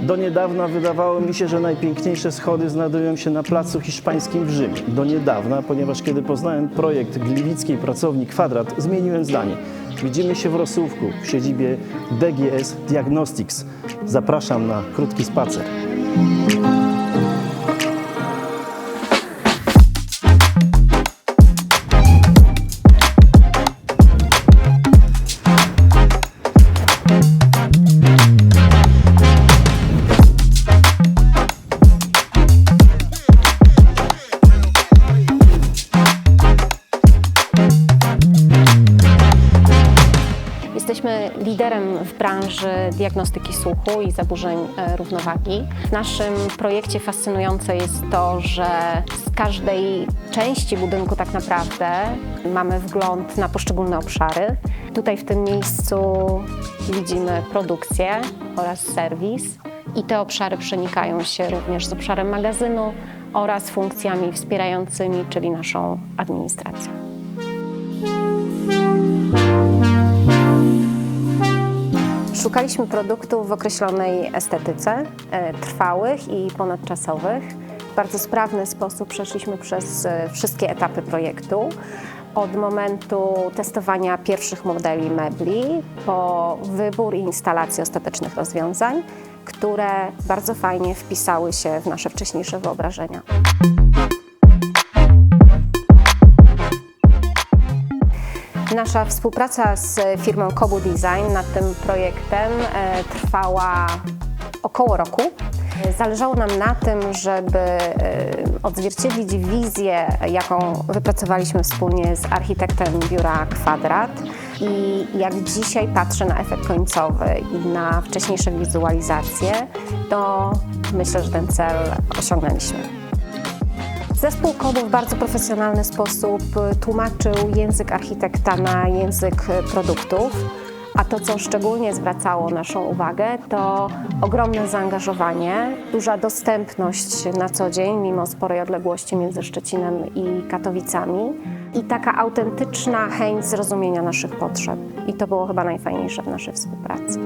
Do niedawna wydawało mi się, że najpiękniejsze schody znajdują się na placu hiszpańskim w Rzymie. Do niedawna, ponieważ kiedy poznałem projekt gliwickiej pracowni Kwadrat, zmieniłem zdanie. Widzimy się w Rosówku, w siedzibie DGS Diagnostics. Zapraszam na krótki spacer. Jesteśmy liderem w branży diagnostyki słuchu i zaburzeń e, równowagi. W naszym projekcie fascynujące jest to, że z każdej części budynku tak naprawdę mamy wgląd na poszczególne obszary. Tutaj w tym miejscu widzimy produkcję oraz serwis i te obszary przenikają się również z obszarem magazynu oraz funkcjami wspierającymi, czyli naszą administracją. Szukaliśmy produktów w określonej estetyce, e, trwałych i ponadczasowych. W bardzo sprawny sposób przeszliśmy przez e, wszystkie etapy projektu. Od momentu testowania pierwszych modeli mebli po wybór i instalację ostatecznych rozwiązań, które bardzo fajnie wpisały się w nasze wcześniejsze wyobrażenia. Nasza współpraca z firmą Kobu Design nad tym projektem e, trwała około roku. Zależało nam na tym, żeby e, odzwierciedlić wizję, jaką wypracowaliśmy wspólnie z architektem biura Kwadrat. I jak dzisiaj patrzę na efekt końcowy i na wcześniejsze wizualizacje, to myślę, że ten cel osiągnęliśmy. Zespół Kobu w bardzo profesjonalny sposób y, tłumaczył język architekta na język y, produktów. A to, co szczególnie zwracało naszą uwagę, to ogromne zaangażowanie, duża dostępność na co dzień, mimo sporej odległości między Szczecinem i Katowicami i taka autentyczna chęć zrozumienia naszych potrzeb. I to było chyba najfajniejsze w naszej współpracy.